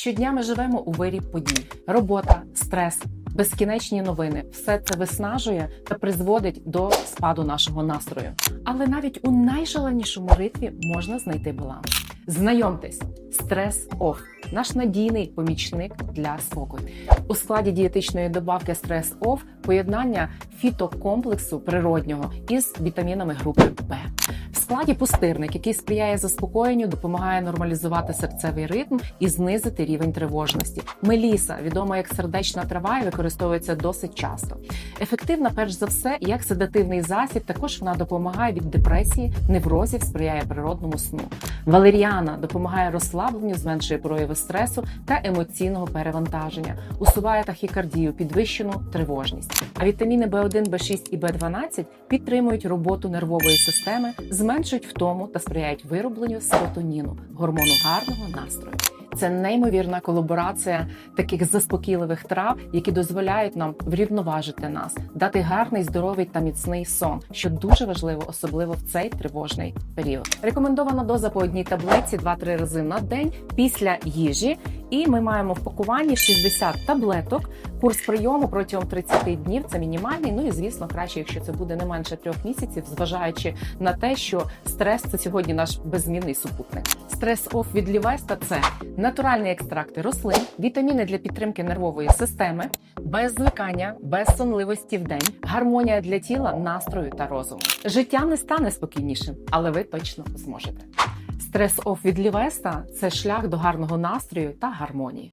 Щодня ми живемо у вирі подій: робота, стрес, безкінечні новини. Все це виснажує та призводить до спаду нашого настрою. Але навіть у найшаленішому ритві можна знайти баланс. Знайомтесь, стрес оф наш надійний помічник для спокою. У складі дієтичної добавки стрес оф поєднання фітокомплексу природнього із вітамінами групи Б. Складі пустирник, який сприяє заспокоєнню, допомагає нормалізувати серцевий ритм і знизити рівень тривожності. Меліса, відома як сердечна трава, і використовується досить часто. Ефективна, перш за все, як седативний засіб, також вона допомагає від депресії, неврозів, сприяє природному сну. Валеріана допомагає розслабленню, зменшує прояви стресу та емоційного перевантаження, усуває тахікардію, підвищену тривожність. А вітаміни В1, В6 і В12 підтримують роботу нервової системи, зменшують втому та сприяють виробленню серотоніну, гормону гарного настрою. Це неймовірна колаборація таких заспокійливих трав, які дозволяють нам врівноважити нас, дати гарний, здоровий та міцний сон, що дуже важливо, особливо в цей тривожний період. Рекомендована доза по одній таблетці 2-3 рази на день після їжі. І ми маємо в пакуванні 60 таблеток. Курс прийому протягом 30 днів це мінімальний. Ну і звісно, краще, якщо це буде не менше трьох місяців, зважаючи на те, що стрес це сьогодні наш беззмінний супутник. Стрес оф від Лівеста це натуральні екстракти рослин, вітаміни для підтримки нервової системи, без звикання, без сонливості в день, гармонія для тіла, настрою та розуму. Життя не стане спокійнішим, але ви точно зможете. Стрес оф від Лівеста це шлях до гарного настрою та гармонії.